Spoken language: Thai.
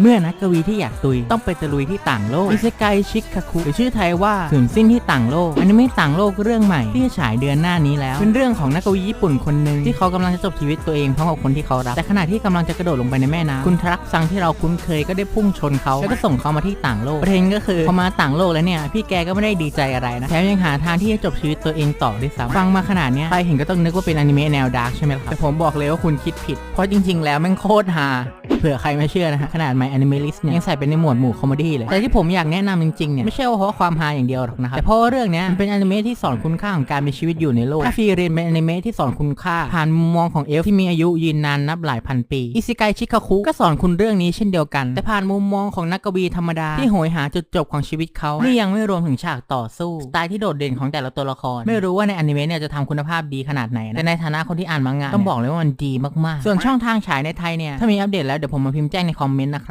เมื่อนักกวีที่อยากตุยต้องไปตะลุยที่ต่างโลกอิเซไกชิคาคุหรือชื่อไทยว่าสูญสิ้นที่ต่างโลกอนิเมะต่างโลกเรื่องใหม่ที่จะฉายเดือนหน้านี้แล้ว เป็นเรื่องของนักกวีญี่ปุ่นคนหนึ่งที่เขากำลังจะจบชีวิตตัวเองพร้อมกับคนที่เขารักแต่ขณะที่กำลังจะกระโดดลงไปในแม่น้ำคุณทรักซังที่เราคุ้นเคยก็ได้พุ่งชนเขาแล้วก็ส่งเขามาที่ต่างโลกประเด็นก็คือพอมาต่างโลกแล้วเนี่ยพี่แกก็ไม่ได้ดีใจอะไรนะแถมยังหาทางที่จะจบชีวิตตัวเองต่อด้วยซ้ำฟังมาขนาดนี้ใครเห็นก็ต้องนึกว่าเป็นอนิเมะแนวดาร์กใช่ไหมครับแต่ผมบอกเลยว่าคุณคิดผิดเพราะจริง ๆ แล้วแม่งโคตรฮา ผื่อใครไม่เชื่อนะฮะขนาด My Anime List เนี่ยยังใส่เป็นในหมวดหมู่คอมเมดี้เลย แต่ที่ผมอยากแนะนำจริงๆเนี่ยไม่ใช่ว่าเพราะความฮาอย่างเดียวหรอกนะครับแต่เพราะว่าเรื่องเนี้ยมันเป็นอนิเมะที่สอนคุณค่าของการมีชีวิตอยู่ในโลกถ้าฟรีเรียนเป็นอนิเมะที่สอนคุณค่าผ่านมุมมองของเอลฟ์ที่มีอายุยืนนานนับหลายพันปีอิซิไกชิคาคุก็สอนคุณเรื่องนี้เช่นเดียวกัน แต่ผ่านมุมมองของนักกวีธรรมดาที่โหยหาจุดจบของชีวิตเขานี่ยังไม่รวมถึงฉากต่อสู้สไตล์ที่โดดเด่นของแต่ละตัวละคร ไม่รู้ว่าในอนิเมะเนี่ยจะทำคุณภาพดีขนาดไหนนะแต่ในฐานะคนที่อ่านมังงะต้องบอกเลยว่ามันดีมากๆ ส่วนช่องทางฉายในไทยเนี่ยถ้ามีอัปเดตแล้วเดี๋ยวผมมาพิมพ์แจ้งในคอมเมนต์นะครับ